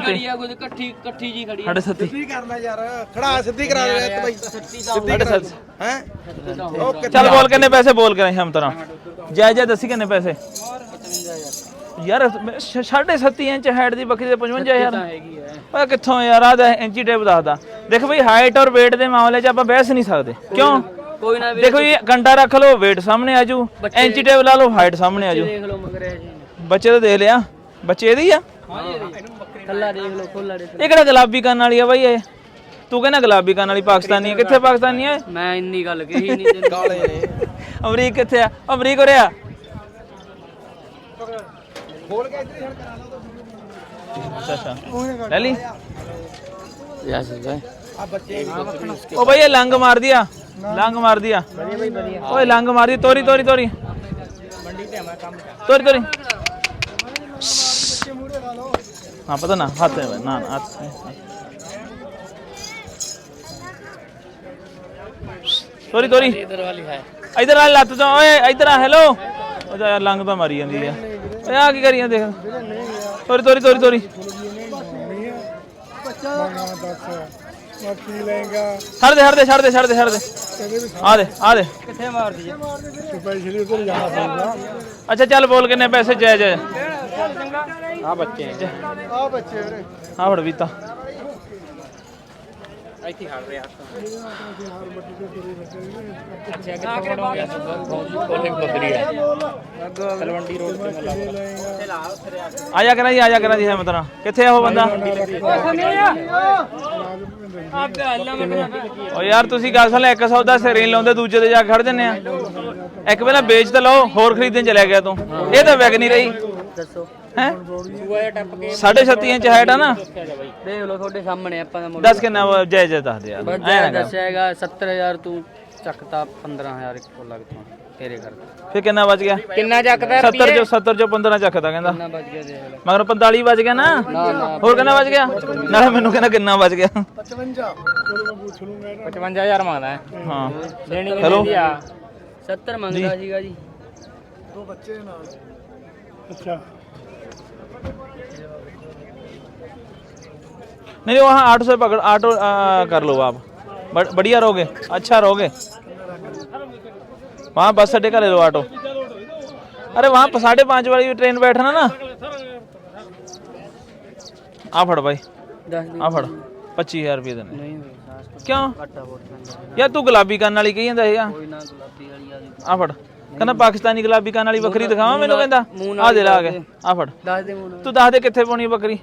ਖੜੀ ਆ ਕੁਝ ਇਕੱਠੀ ਇਕੱਠੀ ਜੀ ਖੜੀ ਆ। ਸਾਡੇ ਸੱਤੀ। ਸਿੱਧੀ ਕਰਨਾ ਯਾਰ ਖੜਾ ਸਿੱਧੀ ਕਰਾ ਦੇ ਇੱਕ ਬਾਈ ਸਾਡੇ ਹੈ? ਚੱਲ ਬੋਲ ਕਿੰਨੇ ਪੈਸੇ ਬੋਲ ਕੇ ਹਮ ਤਰਾ ਜੈ ਜੈ ਦੱਸੀ ਕਿੰਨੇ ਪੈਸੇ। 55000 ਯਾਰ ਸਾਢੇ 7 ਇੰਚ ਹਾਈਟ ਦੀ ਬੱਕਰੀ ਦੇ 55000 ਤਾਂ ਹੈਗੀ ਓਏ ਕਿੱਥੋਂ ਯਾਰ ਆ ਦਾ ਇੰਚੀ ਟੇਪ ਦੱਸਦਾ। ਦੇਖ ਬਈ ਹਾਈਟ ਔਰ weight ਦੇ ਮਾਮਲੇ 'ਚ ਆਪਾਂ ਬਹਿਸ ਨਹੀਂ ਸਕਦੇ। ਕਿਉਂ? ਕੋਈ ਨਾ ਦੇਖੋ ਇਹ ਕੰਡਾ ਰੱਖ ਲਓ weight ਸਾਹਮਣੇ ਆਜੂ ਇੰਚੀ ਟੇਪ ਲਾ ਲਓ ਹਾਈਟ ਸਾਹਮਣੇ ਆਜੂ ਦੇਖ ਲਓ ਮਗਰ ਇਹ ਜੀ। ਬੱਚੇ ਤਾਂ ਦੇਖ ਲਿਆ। ਬੱਚੇ ਇਹਦੀ ਆ? ਹਾਂ ਜੀ ਥੱਲਾ ਦੇਖ ਲਓ ਖੋਲਾ ਦੇਖ ਇਹ ਕਿਹੜਾ ਗੁਲਾਬੀ ਕੰਨ ਵਾਲੀ ਆ ਬਾਈ ਇਹ? ਤੂੰ ਕਹਿੰਦਾ ਗੁਲਾਬੀ ਕੰਨ ਵਾਲੀ ਪਾਕਿਸਤਾਨੀ ਹੈ ਕਿੱਥੇ ਪਾਕਿਸਤਾਨੀ ਹੈ ਮੈਂ ਇੰਨੀ ਗੱਲ ਕਹੀ ਨਹੀਂ ਤੈਨੂੰ। ਕਾਲੇ ਨੇ। ਅਮਰੀਕ ਕਿੱਥੇ ਆ? ਅਮਰੀਕ ਉਰੇ ਆ। ਖੋਲ ਕੇ ਇੱਧਰ ਹੀ ਕਰਾ ਲਓ ਅੱਛਾ ਅੱਛਾ। ਲੈ ਲਈ। ਯਸ ਆ ਬੱਚੇ ਉਹ ਬਈ ਇਹ ਲੰਗ ਮਾਰਦੀ ਆ। ਲੰਗ ਮਾਰਦੀ ਆ। ਵਧੀਆ ਬਈ ਵਧੀਆ। ਓਏ ਲੰਗ ਮਾਰਦੀ ਤੋਰੀ ਤੋਰੀ ਤੋਰੀ। ਮੰਡੀ ਤੇ ਮੈਂ ਕੰਮ ਤੋਰੀ ਤੋਰੀ। ਹਾਂ ਪਤਾ ਨਾ ਹੱਥ ਹੈ ਨਾ ਨਾ ਹੱਥ ਹੈ। ਤੋਰੀ ਤੋਰੀ ਇਧਰ ਵਾਲੀ ਹੈ ਇਧਰ ਆ ਲੱਤ ਤੋਂ ਓਏ ਇਧਰ ਆ ਹੈਲੋ ਉਹ ਤਾਂ ਯਾਰ ਲੰਗ ਤਾਂ ਮਾਰੀ ਜਾਂਦੀ ਆ ਓਏ ਆ ਕੀ ਕਰੀ ਜਾਂਦੇ ਦੇਖ ਤੋਰੀ ਤੋਰੀ ਤੋਰੀ ਤੋਰੀ ਕੀ ਲੈਂਗਾ ਛੱਡ ਦੇ ਛੱਡ ਦੇ ਛੱਡ ਦੇ ਛੱਡ ਦੇ ਛੱਡ ਦੇ ਆ ਦੇ ਆ ਦੇ ਕਿੱਥੇ ਮਾਰਦੀ ਹੈ ਸਪੈਸ਼ਲੀ ਉਧਰ ਜਾਣਾ ਪਊਗਾ ਅੱਛਾ ਚੱਲ ਬੋਲ ਕਿੰਨੇ ਪੈਸੇ ਜੈ ਜੈ ਆ ਬੱਚੇ ਆ। ਬੱਚੇ ਵੀਰੇ। ਆ ਫੜ ਵੀਤਾ। ਇੱਥੇ ਹੜ ਰਿਹਾ। ਅੱਛਾ ਕੋਲੇ ਬੱਕਰੀ ਹੈ ਤਲਵੰਡੀ ਰੋਡ ਤੇ ਮੱਲਾ ਆ ਜਾ ਕਰਾਂ ਜੀ ਆ ਜਾ ਕਰਾਂ ਜੀ ਹਿੰਮਤ ਨਾਲ ਕਿੱਥੇ ਆ ਉਹ ਬੰਦਾ? ਓ ਯਾਰ ਤੁਸੀਂ ਗੱਲ ਸੁਣ ਲੈ ਇੱਕ ਸੌਦਾ ਸਿਰੇ ਲਾਉਂਦੇ ਦੂਜੇ ਤੇ ਜਾ ਖੜ ਜੰਨੇ ਆ। ਇੱਕ ਪਹਿਲਾਂ ਵੇਚ ਤਾਂ ਲਓ ਹੋਰ ਖਰੀਦਣ ਚਲਿਆ ਗਿਆ ਤੂੰ। ਇਹ ਤਾਂ ਵਿਕ ਨਹੀਂ ਰਹੀ। ਦੱਸੋ। ਹੈ? ਸੂਆ ਜਿਹਾ ਟੱਪ ਕੇ 7.5 ਇੰਚ ਹਾਈਟ ਆ ਨਾ। ਦੇਖ ਲਓ ਤੁਹਾਡੇ ਸਾਹਮਣੇ ਆਪਾਂ ਦਾ ਮੁੱਲ। ਦੱਸ ਕਿੰਨਾ ਵਾ? ਜੈ ਜੈ ਦੱਸ ਦੇ ਯਾਰ। ਬਸ ਐਂ ਨਾ ਕਰ। ਦੱਸਿਆ ਹੈਗਾ 70000 ਤੂੰ ਚੱਕਤਾ 15000 ਇੱਕੋ ਲੱਗਦਾ ਤੇਰੇ ਕਰਦਾ ਫਿਰ ਕਿੰਨਾ ਬਚ ਗਿਆ? ਕਿੰਨਾ ਚੱਕਦਾ 70 ਚੋਂ 70 ਚੋਂ 15 ਚੱਕਦਾ ਕਹਿੰਦਾ। ਕਿੰਨਾ ਬਚ ਗਿਆ ਦੇਖ ਲੈ। ਮਗਰ 45 ਬਚ ਗਿਆ ਨਾ? ਹੋਰ ਕਿੰਨਾ ਬਚ ਗਿਆ? ਨਾਲੇ ਮੈਨੂੰ ਕਹਿੰਦਾ ਕਿੰਨਾ ਬਚ ਗਿਆ। 55 ਚਲੋ ਮੈਂ ਪੁੱਛ ਲੂੰਗਾ ਇਹਨਾਂ 55000 ਮੰਗਦਾ ਹੈ। ਹਾਂ। ਦੇਣੀ ਹੈਲੋ? 70 ਮੰਗਦਾ ਸੀਗਾ ਜੀ। ਦੋ ਬੱਚੇ ਨਾਲ। ਅੱਛਾ। नहीं वहाँ आटो से पकड़ ऑटो आ, कर लो आप बड़, बढ़िया रहोगे अच्छा रहोगे वहाँ बस अड्डे का ले लो ऑटो अरे वहाँ पर साढ़े पाँच वाली ट्रेन बैठना ना आ फड़ भाई ਦੱਸ ਦੇ आ फड़ पच्चीस हजार रुपये देने ਨਹੀਂ ਹੋਈ ਸਾਸ क्यों ਘਾਟਾ ਵੋਟ ਪੈਂਦਾ यार तू गुलाबी कान वाली कही ਜਾਂਦਾ ਹੈਗਾ ਕੋਈ ਨਾ ਗੁਲਾਬੀ ਵਾਲੀ ਆ ਦੀ ਆ ਫੜ ਕਹਿੰਦਾ ਪਾਕਿਸਤਾਨੀ ਗੁਲਾਬੀ ਕਾਨ ਵਾਲੀ ਬੱਕਰੀ ਦਿਖਾਵਾਂ ਮੈਨੂੰ ਕਹਿੰਦਾ? ਆ ਦੇ ਲਾ ਕੇ ਆ ਫੜ। ਦੱਸ ਦੇ ਮੂੰਹ ਤੂੰ ਦੱਸ ਦੇ ਕਿੱਥੇ ਪਾਉਣੀ ਹੈ ਬੱਕਰੀ?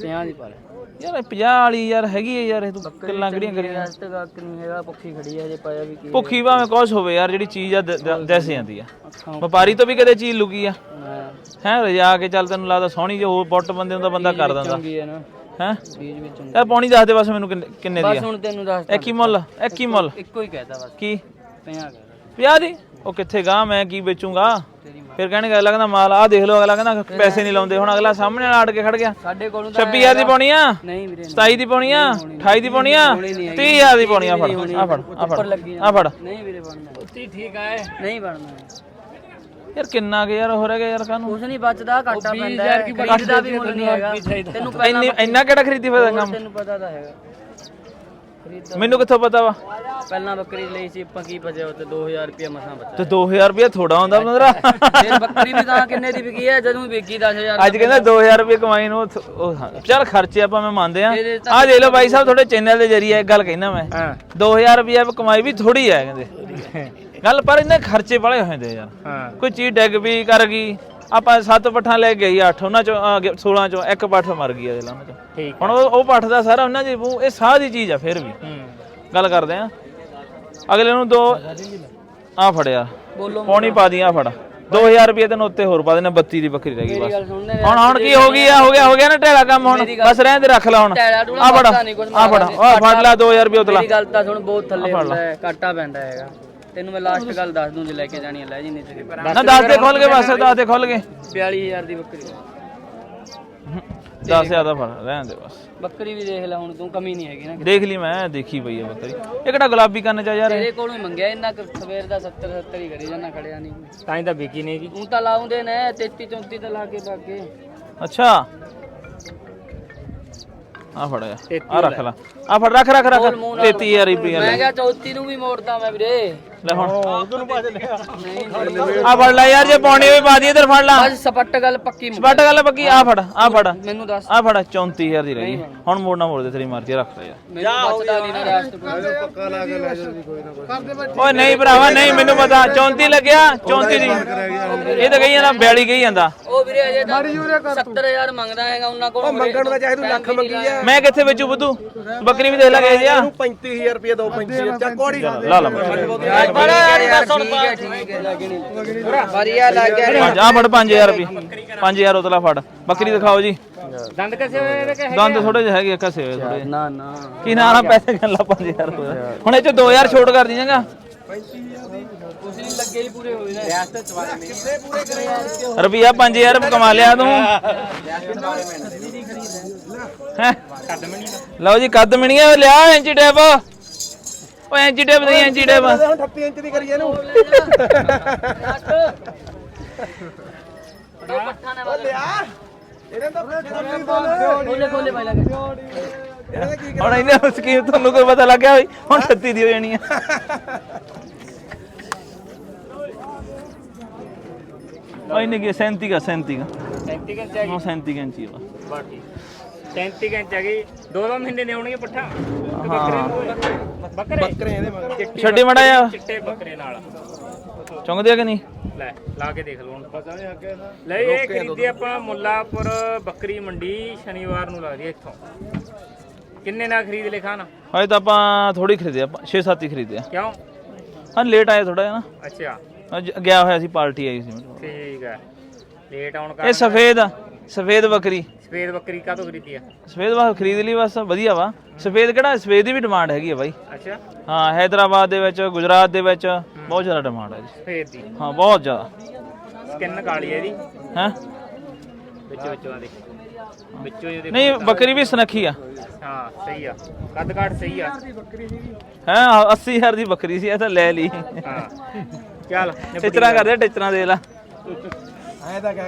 ਪਿਆਂ ਦੀ ਪਾ ਲੈ। ਯਾਰ ਇਹ 50 ਵਾਲੀ ਯਾਰ ਹੈਗੀ ਹੈ ਯਾਰ ਇਹ ਤੂੰ ਕਿੱਲਾਂ ਕਿਹੜੀਆਂ ਕਰੀਆਂ? ਅੱਜ ਤੱਕ ਅੱਕ ਨਹੀਂ ਹੈਗਾ ਪੱਖੀ ਖੜੀ ਹੈ ਜੇ ਪਾਇਆ ਵੀ ਕੀ ਭੁੱਖੀ ਭਾਵੇਂ ਕੁਛ ਹੋਵੇ ਯਾਰ ਜਿਹੜੀ ਚੀਜ਼ ਆ ਦਿਸ ਜਾਂਦੀ ਆ। ਵਪਾਰੀ ਤੋਂ ਵੀ ਕਦੇ ਚੀਜ਼ ਲੁਕੀ ਆ। ਹੈ। ਰਜਾ ਕੇ ਚੱਲ ਤੈਨੂੰ ਲੱਗਦਾ ਸੋਹਣੀ ਜੋ ਹੋਰ ਪੁੱਟ ਬੰਦੇ ਨੂੰ ਤਾਂ ਬੰਦਾ ਕਰ ਦਿੰਦਾ। ਚੰਗੀ ਹੈ ਨਾ। ਹੈ? ਬੀਜ ਵਿੱਚ ਚੰਗੀ। ਯਾਰ ਪੌਣੀ ਦੱਸ ਦੇ ਬਸ ਮੈਨੂੰ ਕਿੰਨੇ- ਦੀ ਬਸ ਹੁਣ ਤੈਨੂੰ ਦੱਸ ਇਹ ਕੀ ਮੁੱਲ ਇਹ ਕੀ ਮੁੱਲ। ਇੱਕੋ ਹੀ ਕਹਿਤਾ ਬਸ। ਕੀ? 50 ਕਹਿ 50 ਦੀ? ਉਹ ਕਿੱਥੇ ਗਾ? ਮੈਂ ਕੀ ਵੇਚੂਗਾ? ਫਿਰ ਕਹਿਣਗੇ ਅਗਲਾ ਕਹਿੰਦਾ ਮਾਲ ਆ ਦੇਖ ਲਓ ਅਗਲਾ ਕਹਿੰਦਾ ਪੈਸੇ ਨਹੀਂ ਲਾਉਂਦੇ। ਹੁਣ ਅਗਲਾ ਸਾਹਮਣੇ ਨਾਲ ਅੜ ਕੇ ਖੜ ਗਿਆ। ਸਾਡੇ ਕੋਲੋਂ ਤਾਂ 26000 ਦੀ ਪਾਉਣੀ ਆ? ਨਹੀਂ ਵੀਰੇ 27 ਦੀ ਪਾਉਣੀ ਆ? 28 ਦੀ ਪਾਉਣੀ ਆ? 30000 ਦੀ ਪਾਉਣੀ ਆ ਫੜ ਆ ਫੜ ਆ ਫੜ ਆ। ਫੜ। ਨਹੀਂ ਵੀਰੇ ਬਣਨਾ ਉੱਤੀ ਠੀਕ ਆਏ ਨਹੀਂ ਬਣਨਾ। ਯਾਰ ਕਿੰਨਾ ਕੁ ਯਾਰ ਹੋ ਰਿਹਾ ਯਾਰ ਕਾਨੂੰ ਕੁਛ ਨਹੀਂ ਬਚਦਾ ਘਾਟਾ ਪੈਂਦਾ। ਹੈ ਖਰੀਦਦਾ ਵੀ ਮੁੱਲ ਨਹੀਂ ਹੈਗਾ। ਤੈਨੂੰ ਇੰਨਾ ਕਿਹੜਾ ਖਰੀਦੀ ਫਿਰ ਕੰਮ? ਤੈਨੂੰ ਪਤਾ ਤਾਂ ਹੈਗਾ। ਮੈਨੂੰ ਕਿੱਥੋਂ ਪਤਾ ਵਾ? ਪਹਿਲਾਂ ਬੱਕਰੀ ਲਈ ਸੀ ਆਪਾਂ ਕੀ ਬਚਿਆ ਉੱਤੇ 2000 ਰੁਪਏ ਮਸਾਂ ਬਚਿਆ। ਤੇ 2000 ਰੁਪਏ ਥੋੜਾ ਹੁੰਦਾ ਬੰਦਰਾ ਫਿਰ ਬੱਕਰੀ ਵੀ ਤਾਂ ਕਿੰਨੇ ਦੀ ਵਿਕੀ ਹੈ? ਜਦੋਂ ਵਿਕੀ 10000 ਅੱਜ ਕਹਿੰਦਾ 2000 ਰੁਪਏ ਕਮਾਈ ਨੂੰ ਥ- ਉਹ ਹਾਂ, ਚੱਲ ਖਰਚੇ ਆਪਾਂ ਮੈਂ ਮੰਨਦੇ ਆ ਇਹਦੇ ਆ ਦੇ ਲਓ ਬਾਈ ਸਾਹਿਬ ਤੁਹਾਡੇ ਚੈਨਲ ਦੇ ਜਰੀਏ ਇੱਕ ਗੱਲ ਕਹਿਣਾ ਮੈਂ। ਹਾਂ। 2000 ਰੁਪਏ ਕਮਾਈ ਵੀ ਥੋੜੀ ਹੈ ਕਹਿੰਦੇ। ਗੱਲ ਪਰ ਇਹਨੇ ਖਰਚੇ ਬੜੇ ਹੋਏ ਦੇ ਯਾਰ। ਹਾਂ। ਕੋਈ ਚੀਜ਼ ਡਿੱਗ ਵੀ ਕਰ ਗਈ। ਆਪਾਂ ਸੱਤ ਪੱਠਾਂ ਲੈ ਕੇ ਗਈ 8 ਉਹਨਾਂ ਚੋਂ ਆ, ਗ- 16 ਚੋਂ ਇੱਕ ਪੱਠ ਮਰ ਗਈ ਲਾਂਹ ਚੋਂ। ਠੀਕ ਹੁਣ ਉਹ ਉਹ ਪੱਠ ਦਾ ਸਾਰਾ ਉਹਨਾਂ ਦੀ ਮੂੰਹ ਇਹ ਸਾਹ ਦੀ ਚੀਜ਼ ਆ ਫਿਰ ਵੀ। ਹੂੰ। ਗੱਲ ਕਰਦੇ ਆ। ਅਗਲੇ ਨੂੰ ਦੋ ਆ ਫੜਿਆ। ਬੋਲੋ ਪੌਣੀ ਪਾ ਦੀ ਆ ਫੜ। 2000 ਰੁਪਏ ਤੈਨੂੰ ਉੱਤੇ ਹੋਰ ਪਾ ਦੇਣਾ 32 ਦੀ ਬੱਕਰੀ ਰਹਿ ਗਈ ਬਸ। ਸੁਣਨੇ ਹੁਣ ਹੁਣ ਕੀ ਹੋ ਗਈ ਆ? ਹੋ ਗਿਆ ਹੋ ਗਿਆ ਨਾ ਢੇਲਾ ਕੰਮ ਹੁਣ। ਬਸ ਰਹਿਣ ਦੇ ਰੱਖ ਲੈ ਹੁਣ। ਟੈਲਾ ਟੂਲਾ ਆ ਫੜ। ਪਤਾ ਨਹੀਂ ਕੁਛ ਆ ਫੜ। ਆ ਫੜ ਲੈ 2000 ਰੁਪਏ ਉਤਲਾ। ਮੇਰੀ ਗੱਲ ਤਾਂ ਸੁਣ ਬਹੁਤ ਥੱਲੇ ਹੁੰਦਾ ਹੈ ਘਾਟਾ ਪੈਂਦਾ ਹੈਗਾ। ਤੈਨੂੰ ਮੈਂ ਲਾਸਟ ਗੱਲ ਦੱਸ ਦੂੰ ਜੇ ਲੈ ਕੇ ਜਾਣੀ ਹੈ ਲੈ ਜੀ ਨਹੀਂ ਤੇ ਨਾ ਦੱਸ ਦੇ ਖੋਲ ਕੇ ਬਸ ਦੱਸ ਦੇ ਖੋਲ ਕੇ। 42000 ਦੀ ਬੱਕਰੀ। 10000 ਦਾ ਫੜ ਰਹਿਣ ਦੇ ਬਸ। ਬੱਕਰੀ ਵੀ ਦੇਖ ਲੈ ਹੁਣ ਤੂੰ ਕਮੀ ਨਹੀਂ ਹੈਗੀ ਨਾ। ਦੇਖ ਲਈ ਮੈਂ ਦੇਖੀ ਪਈ ਆ ਬੱਕਰੀ। ਇਹ ਕਿਹੜਾ ਗੁਲਾਬੀ ਕੰਨ ਚ ਆ ਯਾਰ? ਤੇਰੇ ਕੋਲੋਂ ਹੀ ਮੰਗਿਆ ਇੰਨਾ ਕੁ ਸਵੇਰ ਦਾ 70 70 ਹੀ ਕਰੀ ਜਾਂਦਾ ਖੜਿਆ ਨਹੀਂ। ਤਾਂ ਹੀ ਤਾਂ ਵਿਕੀ ਨਹੀਂ ਤੂੰ ਤਾਂ ਲਾਉਂਦੇ ਨੇ 33 34 ਤੇ ਲਾ ਕੇ ਬਾਗੇ ਅੱਛਾ। ਆ ਫੜ ਆ ਆ ਰੱਖ ਲੈ। ਆ ਫੜ ਰੱਖ ਰੱਖ ਰੱਖ। 33000 ਰੁਪਏ ਲੈ। ਕਿਹਾ ਚੌਥੀ ਨੂੰ ਵੀ ਮੋੜਦਾ ਮੈਂ ਵੀਰੇ। ਲੈ ਹੁਣ। ਆ ਫੜ ਲੈ ਯਾਰ ਜੇ ਪਾਉਣੀ ਹੋਈ ਪਾ ਦੀ ਇਧਰ ਫੜ ਲਾ। ਬਸ ਸਪੱਟ ਗੱਲ ਪੱਕੀ ਮੁੱਕ- ਸਪੱਟ ਗੱਲ ਪੱਕੀ ਆ ਫੜ ਆ ਫੜ। ਮੈਨੂੰ ਦੱਸ। ਆ ਫੜ 34000 ਦੀ ਰਹੀ ਹੁਣ ਮੋੜਨਾ ਮੋੜ ਦੇ ਤੇਰੀ ਮਰਜ਼ੀ ਰੱਖ ਲੈ ਯਾਰ। ਮੈਨੂੰ ਬਚਦਾ ਨਹੀਂ ਨਾ ਰਿਆਸਤ ਪੱਕਾ ਲਾ ਕੇ ਲੈ ਜਾਓ ਜੀ ਕੋਈ ਨਾ ਕੋਈ। ਓਏ ਨਹੀਂ ਭਰਾਵਾ ਨਹੀਂ ਮੈਨੂੰ ਪਤਾ। 34 ਲੱਗਿਆ 34 ਦੀ। ਇਹ ਤਾਂ ਕਹੀ ਜਾਂਦਾ 42 ਕਹੀ ਜਾਂਦਾ। ਉਹ ਵੀਰੇ ਅਜੇ ਤਾਂ 70000 ਮੰਗਦਾ ਹੈਗਾ ਉਹਨਾਂ ਕੋਲ। ਮੰਗਣ ਦਾ ਚਾਹੇ ਤੂੰ ਲੱਖ ਮੰਗੀ ਆ। ਮੈਂ ਕਿੱਥੇ ਵੇਚੂ ਬੁੱਧੂ ਬੱਕਰੀ ਵੀ ਦੇਖ ਲੈ ਗਏ ਜੀ ਆ 35000 ਰੁਪਏ ਦੋ 35000 ਚੱਕ ਕੋੜੀ ਲਾ ਲਾ ਬੜਾ ਯਾਰ ਠੀਕ ਹੈ ਠੀਕ ਹੈ ਵਧੀਆ ਲੱਗ ਗਿਆ ਪੰਜ ਆ ਫੜ 5000 ਰੁਪਏ 5000 ਉਤਲਾ ਫੜ। ਬੱਕਰੀ ਦਿਖਾਓ ਜੀ। ਦੰਦ ਕਸੇ ਹੋਏ ਕਿ ਦੰਦ ਥੋੜੇ ਜਿਹੇ ਹੈਗੇ ਕਸੇ ਹੋਏ ਥੋੜੇ ਨਾ ਨਾ। ਕੀ ਨਾ ਨਾ ਪੈਸੇ ਕਰ ਲਾ 5000 ਰੁਪਏ ਹੁਣ ਇਹ ਚ 2000 ਛੋਟ ਕਰ ਨਹੀਂ ਲੱਗੇ ਹੀ ਪੂਰੇ ਹੋਏ ਨੇ। ਰਿਆਸਤ ਚਵਾਲੇ ਕਿੱਥੇ ਪੂਰੇ ਕਰੇ ਯਾਰ ਰੁਪਿਆ 5000 ਕਮਾ ਲਿਆ ਤੂੰ? ਲਓ ਜੀ ਕੱਦ ਮਿਣੀਆਂ ਲਿਆ ਇੰਚੀ ਟੇਪ। ਓਏ ਇੰਚੀ ਟੇਪ ਨਹੀਂ ਇੰਚੀ ਟੇਪ। ਹੁਣ 38 ਇੰਚ ਦੀ ਕਰੀਏ ਇਹਨੂੰ। ਪੱਠਾ ਨੇ ਲਿਆ। ਇਹਨੇ ਤਾਂ ਬੋਲੇ ਬੋਲੇ ਭਾਈ ਲੱਗੇ ਹੁਣ ਇਹਨੇ ਸਕੀਮ ਤੁਹਾਨੂੰ ਕੋਈ ਪਤਾ ਲੱਗਿਆ ਹੋਈ ਹੁਣ 36 ਦੀ ਹੋ ਜਾਣੀ ਆ। ਨਹੀਂ ਕਿ 37 ਦਾ 37 ਦਾ 37 ਇੰਚ ਨੋ 37 ਇੰਚੀ ਵਾ ਬਾਕੀ। 37 ਇੰਚ ਹੈਗੀ ਦੋ ਦੋ ਮਹੀਨੇ ਦੇ ਆਉਣਗੇ ਪੱਠਾ। ਹਾਂ। ਬੱਕਰੇ ਬੱਕਰੇ। ਇਹਦੇ ਮਗਰ। ਛੱਡੀ ਮੜਾ ਆ ਚਿੱਟੇ ਬੱਕਰੇ ਨਾਲ। ਚੁੰਗਦੇ ਆ ਕਿ ਨਹੀਂ? ਲੈ ਲਾ ਕੇ ਦੇਖ ਲਓ ਹੁਣ। ਪਤਾ ਨਹੀਂ ਅੱਗੇ ਲੈ ਇਹ ਖਰੀਦੀ ਆਪਾਂ ਮੁੱਲਾਪੁਰ ਬੱਕਰੀ ਮੰਡੀ ਸ਼ਨੀਵਾਰ ਨੂੰ ਲੱਗਦੀ ਹੈ ਇੱਥੋਂ। ਕਿੰਨੇ ਨਾਲ ਖਰੀਦ ਲੈ ਖਾਨ? ਹਜੇ ਤਾਂ ਆਪਾਂ ਥੋੜੀ ਖਰੀਦੇ ਆਪਾਂ 6-7 ਹੀ ਖਰੀਦੇ ਆ। ਕਿਉਂ? ਹਾਂ ਲੇਟ ਆਏ ਥੋੜਾ ਜਿਹਾ ਨਾ। ਅੱਛਾ। ਅੱਜ ਗਿਆ ਹੋਇਆ ਸੀ ਪਾਰਟੀ ਆਈ ਸੀ। ਕੋਲ। ਠੀਕ ਹੈ ਲੇਟ ਆਉਣ ਇਹ ਕਾਰਨ ਸਫੇਦ ਆ ਸਫੇਦ ਬੱਕਰੀ। ਸਫੇਦ ਬੱਕਰੀ ਕਾਹਤੋਂ ਖਰੀਦੀ ਆ? ਸਫੇਦ ਬਸ ਖਰੀਦ ਲਈ ਬਸ ਵਧੀਆ ਵਾ। ਸਫੇਦ ਕਿਹੜਾ? ਸਫੇਦ ਦੀ ਵੀ ਡਿਮਾਂਡ ਹੈਗੀ ਆ ਬਾਈ। ਅੱਛਾ। ਹਾਂ ਹੈਦਰਾਬਾਦ ਦੇ ਵਿੱਚ ਗੁਜਰਾਤ ਦੇ ਵਿੱਚ ਬਹੁਤ ਜ਼ਿਆਦਾ ਡਿਮਾਂਡ ਹੈ ਜੀ। ਸਫੇਦ ਦੀ? ਹਾਂ ਬਹੁਤ ਜ਼ਿਆਦਾ। ਸਕਿਨ ਕਾਲੀ ਹੈ ਇਹਦੀ? ਹੈ? ਵਿੱਚ ਵਿੱਚੋਂ ਆ ਦੇਖ। ਵਿੱਚੋਂ ਇਹਦੇ ਨਹੀਂ ਬੱਕਰੀ ਵੀ ਸਨੱਖੀ ਆ। ਹਾਂ ਸਹੀ ਆ। ਕੱਦ ਕਾਠ ਸਹੀ ਆ। ਹੈ 80000 ਦੀ ਬੱਕਰੀ ਸੀ ਇਹ ਤਾਂ ਲੈ ਲਈ। ਹਾਂ। ਚੱਲ ਟਿਚਰਾਂ ਕਰਦੇ ਟਿਚਰਾਂ ਦੇ ਲਾ। ਐ ਤਾਂ ਕਹਿ